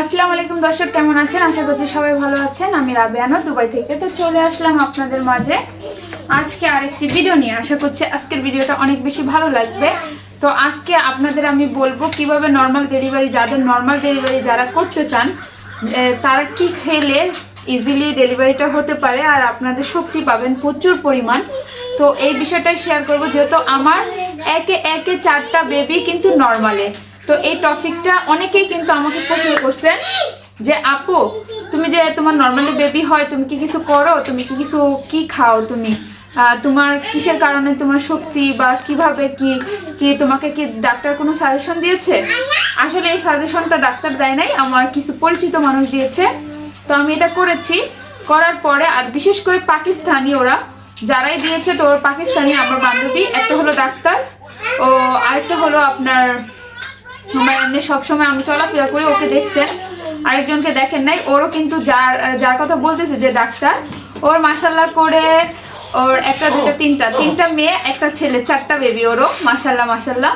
আসসালামু আলাইকুম দর্শক, কেমন আছেন? আশা করছি সবাই ভালো আছেন। আমি রাবিয়ানো দুবাই থেকে। তো চলে আসলাম আপনাদের মাঝে। আজকে আরেকটি ভিডিও নিয়ে। আশা করছি আজকের ভিডিওটা অনেক বেশি ভালো লাগবে। তো আজকে আপনাদের আমি বলব কীভাবে নর্মাল ডেলিভারি যাদের নর্মাল ডেলিভারি যারা করতে চান তারা কি খেলে ইজিলি ডেলিভারিটা হতে পারে আর আপনাদের শক্তি পাবেন প্রচুর পরিমাণ। তো এই বিষয়টাই শেয়ার করব, যেহেতু আমার একে একে চারটা বেবি কিন্তু নর্মালে তো এই টপিকটা অনেকেই কিন্তু আমাকে প্রশ্ন করছেন যে, আপু, তুমি যে তোমার নর্মালি বেবি হয়, তুমি কি কিছু করো? তুমি কি কিছু কি খাও তুমি? তোমার কিসের কারণে তোমার শক্তি বা কীভাবে কি কি তোমাকে কি ডাক্তার কোনো সাজেশন দিয়েছে? আসলে এই সাজেশনটা ডাক্তার দেয় নাই, আমার কিছু পরিচিত মানুষ দিয়েছে। তো আমি এটা করেছি। করার পরে, আর বিশেষ করে পাকিস্তানি ওরা যারাই দিয়েছে তো ওর পাকিস্তানি, আমার বান্ধবী, একটা হলো ডাক্তার ও আরেকটা হলো আপনার আমার এমনি সবসময় আমি চলাফেরা করি, ওকে দেখছেন আরেকজনকে দেখেন নাই, ওরও কিন্তু যার যার কথা বলতেছে যে ডাক্তার, ওর মাসাল্লাহ করে ওর একটা দুটো তিনটা তিনটা মেয়ে, একটা ছেলে, চারটা বেবি ওরও মাসাল্লাহ মাসাল্লাহ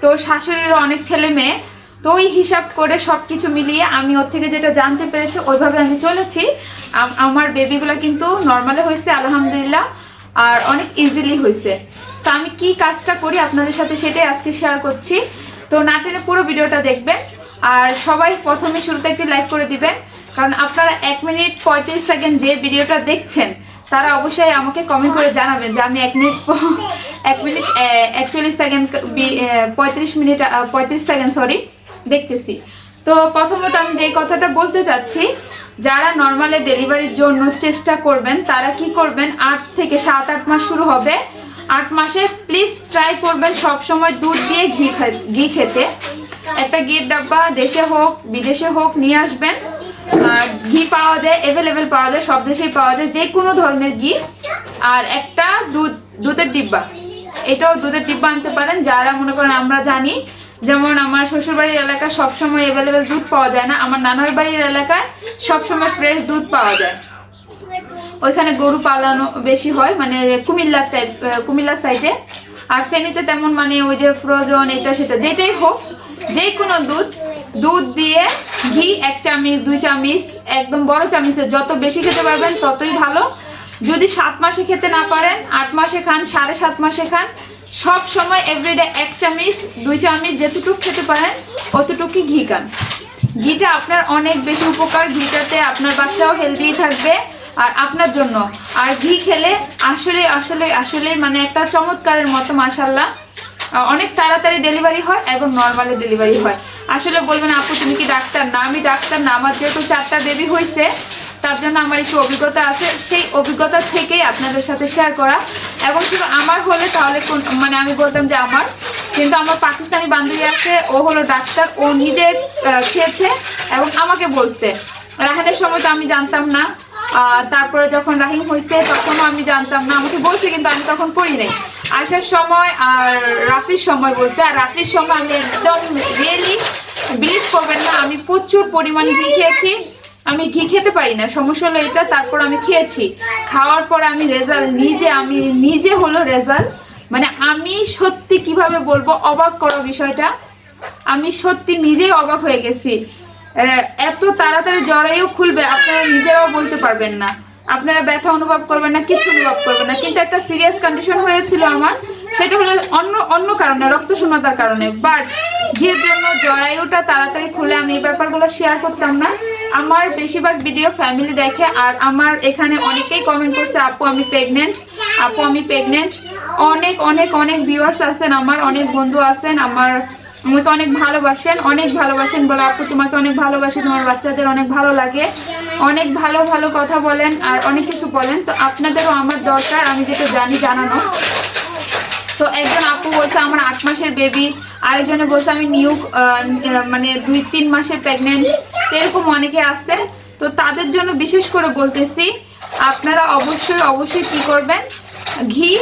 তো ওর শাশুড়িরও অনেক ছেলে মেয়ে। তো ওই হিসাব করে সব কিছু মিলিয়ে আমি ওর থেকে যেটা জানতে পেরেছি, ওইভাবে আমি চলেছি। আমার বেবিগুলো কিন্তু নর্মালে হয়েছে, আলহামদুলিল্লাহ, আর অনেক ইজিলি হয়েছে। তো আমি কি কাজটা করি আপনাদের সাথে সেটাই আজকে শেয়ার করছি। তো না টেনে পুরো ভিডিওটা দেখবেন। আর সবাই প্রথমে শুরুতে একটি লাইক করে দিবেন। কারণ আপনারা এক মিনিট পঁয়ত্রিশ সেকেন্ড যে ভিডিওটা দেখছেন, তারা অবশ্যই আমাকে কমেন্ট করে জানাবেন যে আমি এক মিনিট এক মিনিট একচল্লিশ সেকেন্ড পঁয়ত্রিশ মিনিট পঁয়ত্রিশ সেকেন্ড সরি দেখতেছি। তো প্রথমত আমি যেই কথাটা বলতে চাচ্ছি, যারা নর্মালে ডেলিভারির জন্য চেষ্টা করবেন, তারা কি করবেন? আট থেকে সাত, আট মাস শুরু হবে। আট মাসে প্লিজ ট্রাই করবেন সব সময় দুধ দিয়ে ঘি ঘি খেতে। একটা ঘির ডাব্বা দেশে হোক, বিদেশে হোক, নিয়ে আসবেন। আর ঘি পাওয়া যায় অ্যাভেলেবেল পাওয়া যায়, সব দেশেই পাওয়া যায় যে কোনো ধরনের ঘি। আর একটা দুধ, দুধের ডিব্বা। এটাও দুধের ডিব্বা আনতে পারেন, যারা মনে করেন আমরা জানি, যেমন আমার শ্বশুরবাড়ির এলাকায় সবসময় অ্যাভেলেবেল দুধ পাওয়া যায় না, আমার নানার বাড়ির এলাকায় সবসময় ফ্রেশ দুধ পাওয়া যায়। ওইখানে গরু পালানো বেশি হয় মানে কুমিল্লা টাইপ কুমিল্লা সাইডে আর ফেনীতে তেমন মানে ওই যে ফ্রোজন, এটা সেটা, যেটাই হোক যে কোনো দুধ দুধ দিয়ে ঘি, এক চামচ, দুই চামিচ, একদম বড় চামচে যত বেশি খেতে পারবেন ততই ভালো। যদি সাত মাসে খেতে না পারেন, আট মাসে খান, সাড়ে সাত মাসে খান, সব সময় এভরিডে এক চামচ, দুই চামচ যেতটুকু খেতে পারেন, অতটুকুই ঘি খান। ঘিটা আপনার অনেক বেশি উপকার, ঘিটাতে আপনার বাচ্চাও হেলদি থাকবে। আর আপনার জন্য। আর ঘি খেলে আসলে আসলে আসলে মানে একটা চমৎকারের মতো মাসাল্লাহ অনেক তাড়াতাড়ি ডেলিভারি হয় এবং নর্মালি ডেলিভারি হয়। আসলে বলবেন, আপু, তুমি কি ডাক্তার? না, আমি ডাক্তার না। আমার যেহেতু চারটা বেবি হয়েছে তার জন্য আমার একটু অভিজ্ঞতা আছে। সেই অভিজ্ঞতা থেকেই আপনাদের সাথে শেয়ার করা। এবং শুধু আমার হলে তাহলে কোন- মানে আমি বলতাম যে আমার। কিন্তু আমার পাকিস্তানি বান্ধবী আছে, ও হলো ডাক্তার। ও নিজে খেয়েছে এবং আমাকে বলছে। রাহানের সময় তো আমি জানতাম না। তারপরে যখন রাহিম হয়েছে তখনও আমি জানতাম না, আমাকে বলছে, কিন্তু আমি তখন করি নাই। আসার সময় আর রাফির সময় বলছে, আর রাফির সময় আমি একদম রিয়েলি বিলিভ করবেন না, আমি প্রচুর পরিমাণে ঘি খেয়েছি। আমি ঘি খেতে পারি না, সমস্যা হলো এটা, তারপর আমি খেয়েছি। খাওয়ার পর আমি রেজাল্ট নিজে, আমি নিজে হলো রেজাল্ট মানে আমি সত্যি কীভাবে বলব, অবাক করো বিষয়টা। আমি সত্যি নিজেই অবাক হয়ে গেছি। এত তাড়াতাড়ি জরায়ু খুলবে, আপনারা নিজেরাও বলতে পারবেন না। আপনারা ব্যথা অনুভব করবেন না, কিছু অনুভব করবেন না। কিন্তু একটা সিরিয়াস কন্ডিশন হয়েছিল আমার, সেটা হলো অন্য অন্য কারণে রক্ত শূন্যতার কারণে। বাট ঘির জন্য জরায়ুটা তাড়াতাড়ি খুলে আমি এই ব্যাপারগুলো শেয়ার করতাম না। আমার বেশিরভাগ ভিডিও ফ্যামিলি দেখে, আর আমার এখানে অনেকেই কমেন্ট করছে, আপু, আমি প্রেগনেন্ট আপু, আমি প্রেগনেন্ট অনেক অনেক অনেক ভিউয়ার্স আছেন আমার, অনেক বন্ধু আছেন। আমার আমাকে অনেক ভালোবাসেন অনেক ভালোবাসেন বলে আপু, তোমাকে অনেক ভালোবাসি, তোমার বাচ্চাদের অনেক ভালো লাগে। অনেক ভালো ভালো কথা বলেন আর অনেক কিছু বলেন, তো আপনাদেরও আমার দরকার, আমি যেটা জানি জানানো। তো একজন আপু বলছে, আমার আট মাসের বেবি আরেকজনে বলছে, আমি নিউ মানে দুই, তিন মাসের প্রেগনেন্ট এরকম অনেকে আছে। তো তাদের জন্য বিশেষ করে বলতেছি, আপনারা অবশ্যই অবশ্যই কি করবেন? ঘি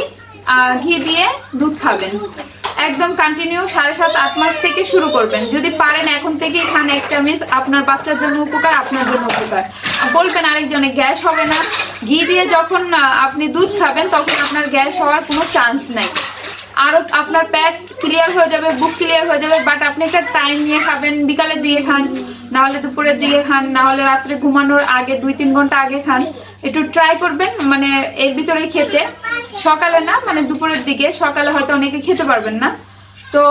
ঘি দিয়ে দুধ খাবেন। একদম কন্টিনিউ সাড়ে সাত, আট মাস থেকে শুরু করবেন। যদি পারেন এখন থেকেই খান এক চামচ আপনার বাচ্চার জন্য উপকার, আপনার জন্য উপকার। বলবেন আরেকজনে, গ্যাস হবে না। ঘি দিয়ে যখন আপনি দুধ খাবেন, তখন আপনার গ্যাস হওয়ার কোনো চান্স নাই। আরও আপনার প্যাট ক্লিয়ার হয়ে যাবে বুক ক্লিয়ার হয়ে যাবে বাট আপনি একটা টাইম নিয়ে খাবেন, বিকালে দিয়ে খান, নাহলে দুপুরের দিকে খান, নাহলে রাত্রে ঘুমানোর আগে, দুই, তিন ঘণ্টা আগে খান। একটু ট্রাই করবেন মানে এর ভিতরেই খেতে। সকালে না মানে দুপুরের দিকে, সকালে হয়তো অনেকে খেতে পারবেন না। তো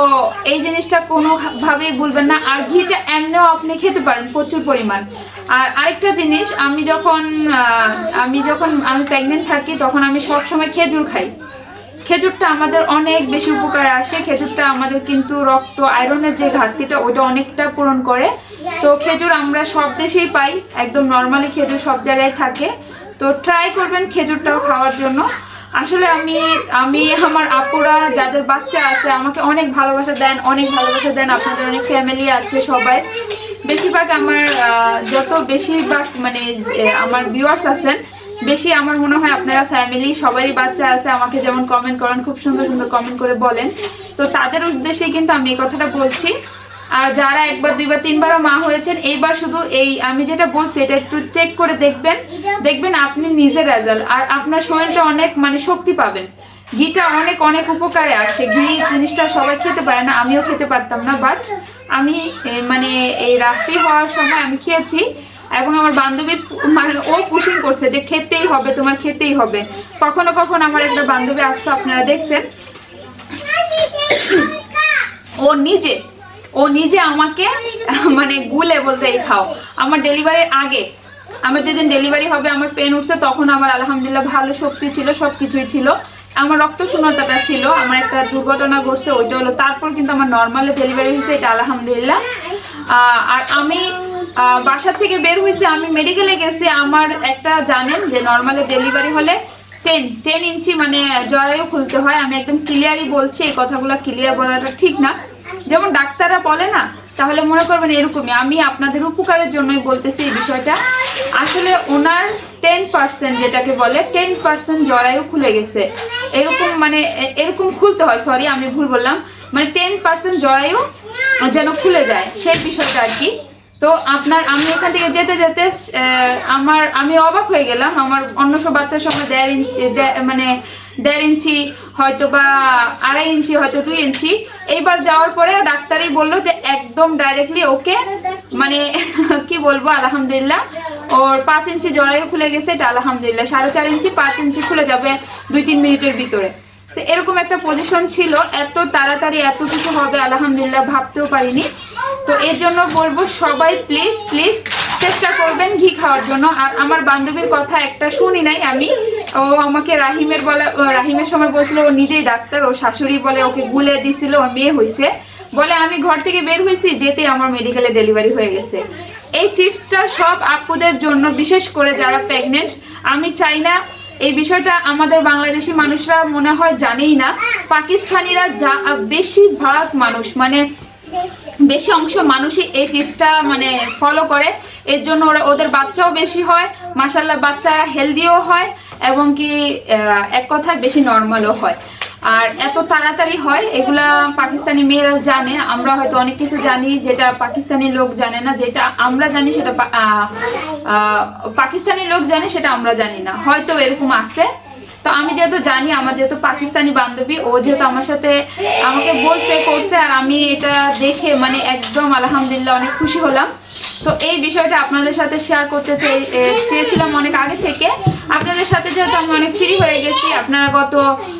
এই জিনিসটা কোনোভাবেই ভুলবেন না। আর ঘিটা এমনিও আপনি খেতে পারেন প্রচুর পরিমাণ। আর আরেকটা জিনিস, আমি যখন আমি যখন আমি প্রেগনেন্ট থাকি, তখন আমি সব সময় খেজুর খাই। খেজুরটা আমাদের অনেক বেশি উপকারে আসে। খেজুরটা আমাদের কিন্তু রক্ত আয়রনের যে ঘাটতিটা, ওইটা অনেকটা পূরণ করে। তো খেজুর আমরা সব দেশেই পাই, একদম নর্মালি খেজুর সব জায়গায় থাকে। তো ট্রাই করবেন খেজুরটাও খাওয়ার জন্য। আসলে আমি আমি আমার আপুরা, যাদের বাচ্চা আছে, আমাকে অনেক ভালোবাসা দেন, অনেক ভালোবাসা দেন। আপনাদের অনেক ফ্যামিলি আছে সবাই। বেশিরভাগ আমার যত বেশিরভাগ মানে আমার ভিউয়ার্স আছেন, বেশি আমার মনে হয় আপনারা ফ্যামিলি সবারই বাচ্চা আছে। আমাকে যেমন কমেন্ট করেন, খুব সুন্দর সুন্দর কমেন্ট করে বলেন। তো তাদের উদ্দেশ্যে কিন্তু আমি এই কথাটা বলছি। আর যারা একবার দুইবার তিনবারও মা হয়েছেন এইবার শুধু এই আমি যেটা বলছি এটা একটু চেক করে দেখবেন। দেখবেন আপনি নিজের রেজাল্ট আর আপনার শরীরটা অনেক মানে শক্তি পাবেন। ঘিটা অনেক অনেক উপকারে আসে। ঘি জিনিসটা সবাই খেতে পারে না আমিও খেতে পারতাম না বাট আমি মানে এই রাত্রি হওয়ার সময় আমি খেয়েছি। এবং আমার বান্ধবী মানে ও পুশিং করছে যে খেতেই হবে তোমার খেতেই হবে। কখনো কখনো আমার একটা বান্ধবী আসতো আপনারা দেখছেন। ও নিজে ও নিজে আমাকে মানে গুলে বলতে এই খাও। আমার ডেলিভারির আগে, আমার যেদিন ডেলিভারি হবে, আমার পেন উঠছে, তখন আমার আলহামদুলিল্লাহ ভালো শক্তি ছিল সব কিছুই ছিল। আমার রক্ত শূন্যতাটা ছিল, আমার একটা দুর্ঘটনা ঘটছে, ওইটা হলো। তারপর কিন্তু আমার নর্মালে ডেলিভারি হয়েছে, এটা আলহামদুলিল্লাহ। আর আমি বাসা থেকে বের হয়েছি, আমি মেডিকেলে গেছি, আমার একটা জানেন যে নর্মালে ডেলিভারি হলে টেন টেন ইঞ্চি মানে জরায়ু খুলতে হয়। আমি একদম ক্লিয়ারই বলছি, এই কথাগুলো ক্লিয়ার বলাটা ঠিক না। যেমন ডাক্তাররা বলে না, তাহলে মনে করবেন এরকমই। আমি আপনাদের উপকারের জন্যই বলতেছি এই বিষয়টা। আসলে ওনার টেন পার্সেন্ট যেটাকে বলে টেন পার্সেন্ট জরায়ু খুলে গেছে। এরকম মানে এরকম খুলতে হয় সরি আমি ভুল বললাম। মানে টেন পার্সেন্ট জরায়ু যেন খুলে যায়, সেই বিষয়টা আর কি। তো আপনার, আমি এখান থেকে যেতে যেতে আমার, আমি অবাক হয়ে গেলাম। আমার অন্য সব বাচ্চার সঙ্গে দেড় ইঞ্চি মানে দেড় ইঞ্চি হয়তো বা আড়াই ইঞ্চি, হয়তো দুই ইঞ্চি। এইবার যাওয়ার পরে ডাক্তারই বলল যে একদম ডাইরেক্টলি ওকে মানে কি বলব, আলহামদুলিল্লাহ। ওর পাঁচ ইঞ্চি জড়াইও খুলে গেছে, এটা আলহামদুলিল্লাহ। সাড়ে চার ইঞ্চি, পাঁচ ইঞ্চি খুলে যাবে দুই তিন মিনিটের ভিতরে। তো এরকম একটা পজিশন ছিল। এত তাড়াতাড়ি এত কিছু হবে, আলহামদুলিল্লাহ ভাবতেও পারিনি। তো এর জন্য বলব সবাই প্লিজ প্লিজ চেষ্টা করবেন ঘি খাওয়ার জন্য। আর আমার বান্ধবীর কথা একটা শুনি নাই আমি। ও আমাকে রাহিমের বলে রাহিমের সময় বলছিল, ও নিজেই ডাক্তার, ও শাশুড়ি বলে ওকে গুলে দিছিল, ওর মেয়ে হয়েছে বলে আমি ঘর থেকে বের হয়েছি যেতেই আমার মেডিকেলে ডেলিভারি হয়ে গেছে। এই টিপসটা সব আপুদের জন্য, বিশেষ করে যারা প্রেগনেন্ট আমি চাই না এই বিষয়টা আমাদের বাংলাদেশি মানুষরা মনে হয় জানেই না। পাকিস্তানিরা যা, বেশিরভাগ মানুষ মানে বেশি অংশ মানুষই এই টিপসটা মানে ফলো করে। এর জন্য ওরা, ওদের বাচ্চাও বেশি হয় মাসাল্লাহ বাচ্চা হেলদিও হয় এবং কি এক কথায় বেশি নর্মালও হয়। আর এত তাড়াতাড়ি হয়, এগুলা পাকিস্তানি মেয়েরা জানে। আমরা হয়তো অনেক কিছু জানি, যেটা পাকিস্তানি লোক জানে না, যেটা আমরা জানি সেটা পাকিস্তানি লোক জানে সেটা আমরা জানি না। হয়তো এরকম আছে। তো আমি যেহেতু জানি, আমার যেহেতু পাকিস্তানি বান্ধবী, ও যেহেতু আমার সাথে আমাকে বলছে, করছে, আর আমি এটা দেখে মানে একদম আলহামদুলিল্লাহ অনেক খুশি হলাম। তো এই বিষয়টা আপনাদের সাথে শেয়ার করতে চেয়েছিলাম অনেক আগে থেকে। আপনাদের সাথে যেহেতু আমি অনেক ফ্রি হয়ে গেছি, আপনারা গত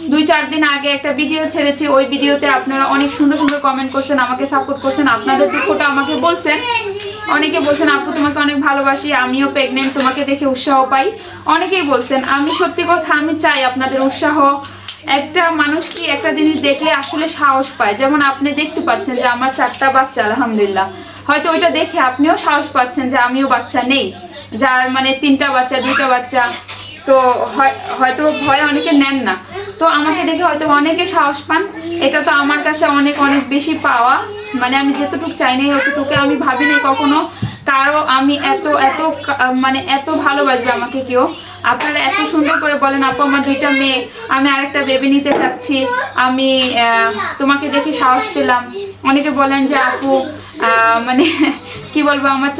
দুই চার দিন আগে একটা ভিডিও ছেড়েছি। ওই ভিডিওতে আপনারা অনেক সুন্দর সুন্দর কমেন্ট করছেন, আমাকে সাপোর্ট করছেন, আপনাদের দুঃখটা আমাকে বলছেন। অনেকে বলছেন, আপু, তোমাকে অনেক ভালোবাসি, আমিও প্রেগনেন্ট তোমাকে দেখে উৎসাহ পাই। অনেকেই বলছেন, আমি সত্যি কথা, আমি চাই আপনাদের উৎসাহ। একটা মানুষ কি একটা জিনিস দেখলে আসলে সাহস পায়। যেমন আপনি দেখতে পাচ্ছেন যে আমার চারটা বাচ্চা, আলহামদুলিল্লাহ। হয়তো ওইটা দেখে আপনিও সাহস পাচ্ছেন যে আমিও বাচ্চা নেই। যার মানে তিনটা বাচ্চা, দুইটা বাচ্চা, তো হয়- হয়তো ভয় অনেকে নেন না। তো আমাকে দেখে হয়তো অনেকে সাহস পান। এটা তো আমার কাছে অনেক অনেক বেশি পাওয়া। মানে আমি যতটুকু চাই নাই অতটুকু আমি ভাবি নাই কখনো। কারও আমি এত এত মানে এত ভালোবাসবে আমাকে কেউ। আপনারা এত সুন্দর করে বলেন, আপু, আমার দুইটা মেয়ে। আমি আরেকটা বেবি নিতে চাচ্ছি। আমি তোমাকে দেখে সাহস পেলাম। অনেকে বলেন যে, আপু মানে কি বলব, আমার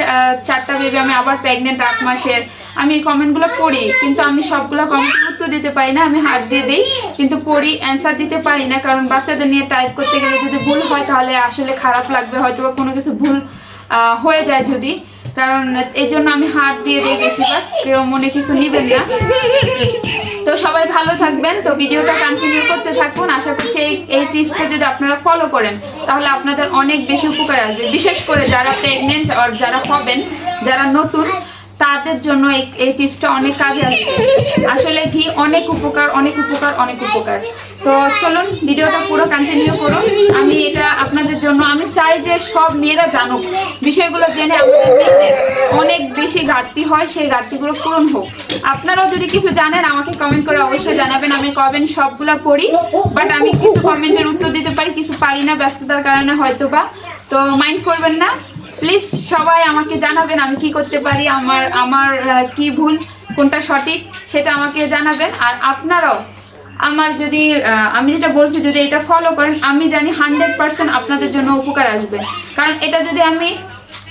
চারটা বেবি আমি আবার প্রেগনেন্ট আট মাসের। আমি এই কমেন্টগুলো পড়ি, কিন্তু আমি সবগুলো কমেন্টের উত্তর দিতে পারি না, আমি হাত দিয়ে দিই, কিন্তু পড়ি অ্যান্সার দিতে পারি না, কারণ বাচ্চাদের নিয়ে টাইপ করতে গেলে যদি ভুল হয় তাহলে আসলে খারাপ লাগবে হয়তো বা কোনো কিছু ভুল হয়ে যায় যদি, কারণ এই জন্য আমি হাত দিয়ে দিয়ে গেছি কেউ মনে কিছু নিবেন না। তো সবাই ভালো থাকবেন, তো ভিডিওটা কন্টিনিউ করতে থাকুন, আশা করছি এই এই টিপসটা যদি আপনারা ফলো করেন, তাহলে আপনাদের অনেক বেশি উপকার আসবে, বিশেষ করে যারা প্রেগনেন্ট আর যারা হবেন, যারা নতুন তাদের জন্য এই টিপসটা অনেক কাজে আসবে আসলে ঘি অনেক উপকার অনেক উপকার অনেক উপকার। তো চলুন, ভিডিওটা পুরো কন্টিনিউ করুন। আমি এটা আপনাদের জন্য, আমি চাই যে সব মেয়েরা জানুক। বিষয়গুলো জেনে আমাদের অনেক বেশি ঘাটতি হয়, সেই ঘাটতিগুলো পূরণ হোক। আপনারাও যদি কিছু জানেন, আমাকে কমেন্ট করে অবশ্যই জানাবেন। আমি কমেন্ট সবগুলো পড়ি বাট আমি কিছু কমেন্টের উত্তর দিতে পারি, কিছু পারি না ব্যস্ততার কারণে হয়তো বা তো মাইন্ড করবেন না। প্লিজ সবাই আমাকে জানাবেন আমি কি করতে পারি, আমার আমার কি ভুল, কোনটা সঠিক সেটা আমাকে জানাবেন। আর আপনারাও, আমার যদি আমি যেটা বলছি যদি এটা ফলো করেন, আমি জানি হান্ড্রেড পার্সেন্ট আপনাদের জন্য উপকার আসবে। কারণ এটা যদি আমি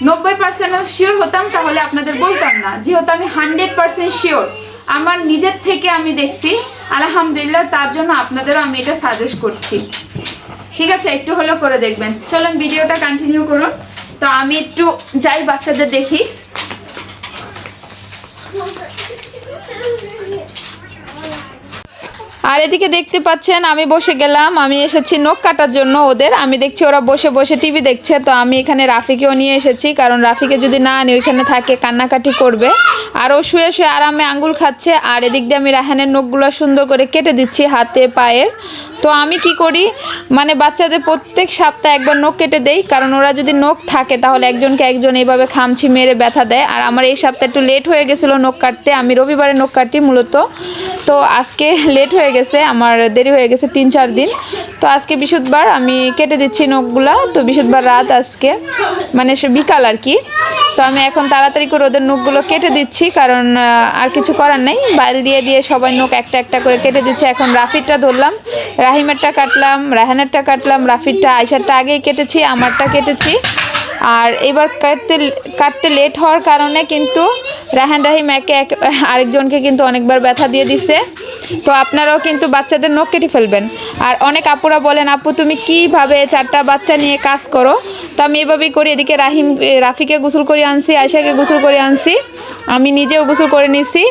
নব্বই পার্সেন্টও শিওর হতাম, তাহলে আপনাদের বলতাম না। যেহেতু আমি হান্ড্রেড পার্সেন্ট শিওর আমার নিজের থেকে আমি দেখছি, আলহামদুলিল্লাহ তার জন্য আপনাদেরও আমি এটা সাজেস্ট করছি। ঠিক আছে, একটু হলেও করে দেখবেন। চলুন ভিডিওটা কন্টিনিউ করুন। তো আমি একটু যাই বাচ্চাদের দেখি। আর এদিকে দেখতে পাচ্ছেন, আমি বসে গেলাম, আমি এসেছি নখ কাটার জন্য ওদের। আমি দেখছি ওরা বসে বসে টিভি দেখছে, তো আমি এখানে রাফিকেও নিয়ে এসেছি, কারণ রাফিকে যদি না আনি, ওইখানে থাকে, কান্নাকাটি করবে। আর ও শুয়ে শুয়ে আরামে আঙ্গুল খাচ্ছে, আর এদিক দিয়ে আমি রাহানের নখগুলো সুন্দর করে কেটে দিচ্ছি হাতে, পায়ের। তো আমি কি করি মানে বাচ্চাদের প্রত্যেক সপ্তাহে একবার নখ কেটে দেই, কারণ ওরা যদি নখ থাকে, তাহলে একজনকে একজন এইভাবে খামছি মেরে ব্যথা দেয়। আর আমার এই সপ্তাহে একটু লেট হয়ে গেছিল নখ কাটতে, আমি রবিবারে নখ কাটি মূলত। তো আজকে লেট হয়ে গেছে, আমার দেরি হয়ে গেছে তিন, চার দিন। তো আজকে বৃহস্পতিবার আমি কেটে দিচ্ছি নখগুলা। তো বৃহস্পতিবার রাত আজকে মানে সে বিকাল আর কি। তো আমি এখন তাড়াতাড়ি করে ওদের নখগুলো কেটে দিচ্ছি, কারণ আর কিছু করার নেই। বাইরে দিয়ে দিয়ে সবাই নখ একটা একটা করে কেটে দিচ্ছে। এখন রাফিরটা ধরলাম, রাহিমেরটা কাটলাম, রাহানেরটা কাটলাম, রাফিরটা আয়সারটা আগেই কেটেছি, আমারটা কেটেছি। আর এবার কাটতে কাটতে লেট হওয়ার কারণে কিন্তু রাহান রাহিম একে এক, আরেকজনকে কিন্তু অনেকবার ব্যথা দিয়ে দিছে। তো আপনারাও কিন্তু বাচ্চাদের নখ কেটে ফেলবেন। আর অনেক আপুরা বলেন, আপু, তুমি কীভাবে চারটা বাচ্চা নিয়ে কাজ করো? তো আমি এভাবেই করি, এদিকে রাহিম রাফিকে গোসল করে আনছি আয়সাকে গোসল করে আনছি। আমি নিজেও গোসল করে নিছি।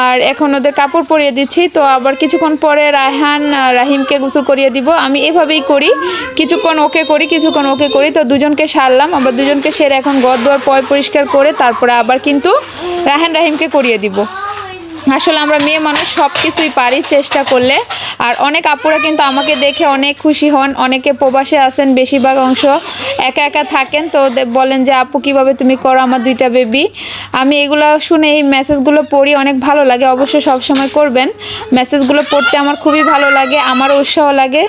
আর এখন ওদের কাপড় পরিয়ে দিচ্ছি। তো আবার কিছুক্ষণ পরে রায়হান রাহিমকে গোসল করিয়ে দিব। আমি এভাবেই করি। কিছুক্ষণ ওকে করি, কিছুক্ষণ ওকে করি। তো দুজনকে সারলাম। আবার দুজনকে সেরে এখন ঘর দুয়ার পয় পরিষ্কার করে তারপরে আবার কিন্তু রাহান রাহিমকে করিয়ে দিব। আসলে আমরা মেয়ে মানুষ সব কিছুই পারি চেষ্টা করলে। আর অনেক আপুরা কিন্তু আমাকে দেখে অনেক খুশি হন, অনেকে প্রবাসে আছেন বেশিরভাগ অংশ, একা একা থাকেন তো বলেন যে, আপু, কীভাবে তুমি করো আমার দুইটা বেবি আমি এগুলো শুনে এই মেসেজগুলো পড়ি, অনেক ভালো লাগে, অবশ্যই সব সময় করবেন। মেসেজগুলো পড়তে আমার খুবই ভালো লাগে আমার উৎসাহ লাগে।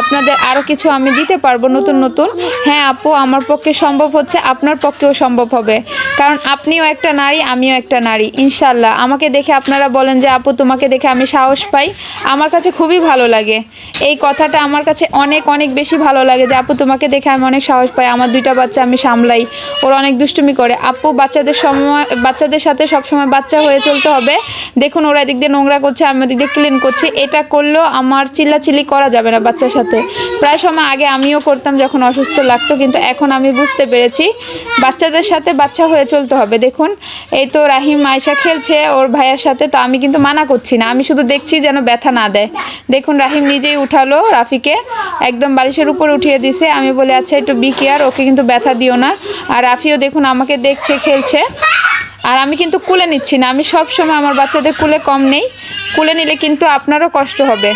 আপনাদের আরও কিছু আমি দিতে পারব নতুন নতুন। হ্যাঁ আপু, আমার পক্ষে সম্ভব হচ্ছে, আপনার পক্ষেও সম্ভব হবে। কারণ আপনিও একটা নারী, আমিও একটা নারী ইনশাল্লাহ আমাকে দেখে আপনারা বলেন যে, আপু, তোমাকে দেখে আমি সাহস পাই। আমার কাছে খুবই ভালো লাগে। এই কথাটা আমার কাছে অনেক অনেক বেশি ভালো লাগে যে, আপু, তোমাকে দেখে আমি অনেক সাহস পাই। আমার দুইটা বাচ্চা আমি সামলাই। ওরা অনেক দুষ্টুমি করে। আপু, বাচ্চাদের সময়, বাচ্চাদের সাথে সবসময় বাচ্চা হয়ে চলতে হবে। দেখুন, ওরা এদিক দিয়ে নোংরা করছে, আমি ওদিক দিয়ে ক্লিন করছি। এটা করলেও আমার চিল্লাচিল্লি করা যাবে না বাচ্চার সাথে। প্রায় সময় আগে আমিও করতাম যখন অসুস্থ লাগতো, কিন্তু এখন আমি বুঝতে পেরেছি, বাচ্চাদের সাথে বাচ্চা হয়ে চলতে হবে। দেখুন, এই তো রাহিম আয়সা খেলছে, ওর ভাইয়ের সাথে তো আমি কিন্তু মানা করছি না। আমি শুধু দেখছি যেন ব্যথা না দেয়। দেখুন, রাহিম নিজেই উঠালো রাফিকে। একদম বালিশের উপর উঠিয়ে দিছে। আমি বলে আচ্ছা একটু বি কেয়ার ওকে কিন্তু ব্যথা দিও না। আর রাফিও দেখুন আমাকে দেখছে, খেলছে। আর আমি কিন্তু কুলে নিচ্ছি না। আমি সব সময় আমার বাচ্চাদের কুলে কম নেই। কুলে নিলে কিন্তু আপনারও কষ্ট হবে।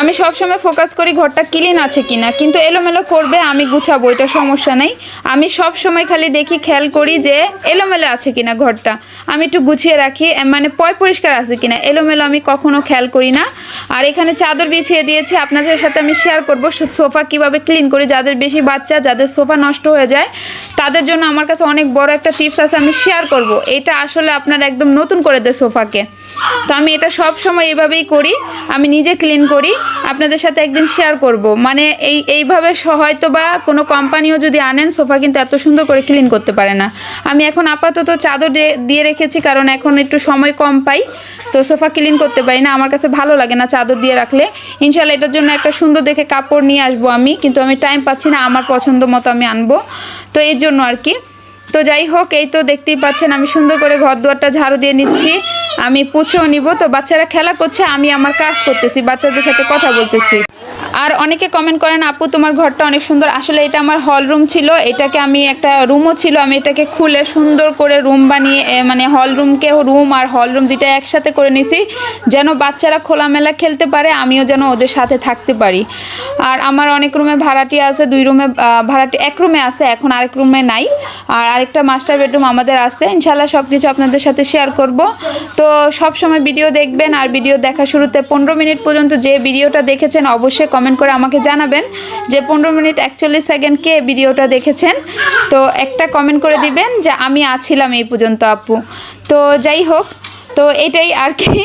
আমি সব সময় ফোকাস করি ঘরটা ক্লিন আছে কিনা। কিন্তু এলোমেলো করবে, আমি গুছাবো, এটা সমস্যা নেই। আমি সব সময় খালি দেখি, খেয়াল করি যে এলোমেলো আছে কিনা ঘরটা। আমি একটু গুছিয়ে রাখি মানে পয় পরিষ্কার আছে কিনা। এলোমেলো আমি কখনো খেয়াল করি না। আর এখানে চাদর বিছিয়ে দিয়েছি, আপনাদের সাথে আমি শেয়ার করব সোফা কীভাবে ক্লিন করি। যাদের বেশি বাচ্চা, যাদের সোফা নষ্ট হয়ে যায়, তাদের জন্য আমার কাছে অনেক বড় একটা টিপস আছে, আমি শেয়ার করব। এটা আসলে আপনার একদম নতুন করে দেয় সোফাকে। তো আমি এটা সব সময় এইভাবেই করি, আমি নিজে ক্লিন করি, আপনাদের সাথে একদিন শেয়ার করব। মানে এই, এইভাবে হয়তো বা কোনো কোম্পানিও যদি আনেন, সোফা কিন্তু এত সুন্দর করে ক্লিন করতে পারে না। আমি এখন আপাতত চাদর দিয়ে রেখেছি, কারণ এখন একটু সময় কম পাই, তো সোফা ক্লিন করতে পারি না। আমার কাছে ভালো লাগে না চাদর দিয়ে রাখলে। ইনশাল্লাহ এটার জন্য একটা সুন্দর দেখে কাপড় নিয়ে আসব আমি, কিন্তু আমি টাইম পাচ্ছি না, আমার পছন্দ মতো আমি আনব। তো এর জন্য আর কি। তো যাই হোক, এই তো দেখতেই পাচ্ছেন, আমি সুন্দর করে ঘর দুয়ারটা ঝাড়ু দিয়ে নিচ্ছি। আমি পুছেও নিব, তো বাচ্চারা খেলা করছে, আমি আমার কাজ করতেছি, বাচ্চাদের সাথে কথা বলতেছি। আর অনেকে কমেন্ট করেন, আপু, তোমার ঘরটা অনেক সুন্দর। আসলে এটা আমার হল রুম ছিল। এটাকে আমি একটা রুমও ছিল। আমি এটাকে খুলে সুন্দর করে রুম বানিয়ে মানে হল রুমকে রুম আর হল রুম দুইটা একসাথে করে নিছি। যেন বাচ্চারা খোলামেলা খেলতে পারে, আমিও যেন ওদের সাথে থাকতে পারি। আর আমার অনেক রুমে ভাড়াটি আছে, দুই রুমে ভাড়াটি এক রুমে আছে, এখন আরেক রুমে নাই। আর আরেকটা মাস্টার বেডরুম আমাদের আছে। ইনশাল্লাহ সব কিছু আপনাদের সাথে শেয়ার করব। তো সব সময় ভিডিও দেখবেন, আর ভিডিও দেখা শুরুতে পনেরো মিনিট পর্যন্ত যে ভিডিওটা দেখেছেন, অবশ্যই কমেন্ট করে আমাকে জানাবেন যে পনেরো মিনিট একচল্লিশ সেকেন্ড কে ভিডিওটা দেখেছেন। তো একটা কমেন্ট করে দিবেন যে আমি আছিলাম এই পর্যন্ত আপু। তো যাই হোক, তো এটাই আর কি।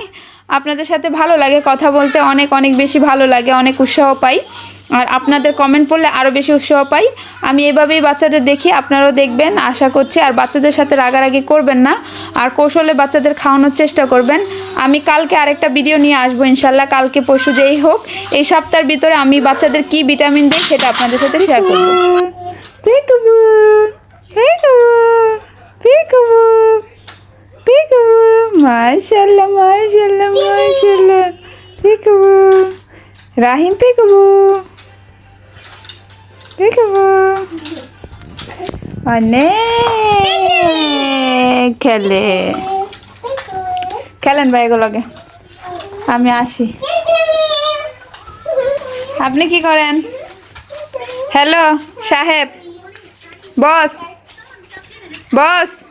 আপনাদের সাথে ভালো লাগে কথা বলতে, অনেক অনেক বেশি ভালো লাগে, অনেক উৎসাহ পাই। আর আপনাদের কমেন্ট পড়লে আরও বেশি উৎসাহ পাই। আমি এভাবেই বাচ্চাদের দেখি, আপনারাও দেখবেন, আশা করছি। আর বাচ্চাদের সাথে রাগারাগি করবেন না, আর কৌশলে বাচ্চাদের খাওয়ানোর চেষ্টা করবেন। আমি কালকে আরেকটা ভিডিও নিয়ে আসব, ইনশাল্লাহ কালকে পরশু যেই হোক। এই সপ্তাহের ভিতরে আমি বাচ্চাদের কি ভিটামিন দিই সেটা আপনাদের সাথে শেয়ার করব। মাশাল্লাহ মাশাল্লাহ মাশাল্লাহ রাহিম পিকবু অনেক খেলে খেলেন ভাই এগুলোকে আমি আসি। আপনি কি করেন? হ্যালো সাহেব। বস। বস।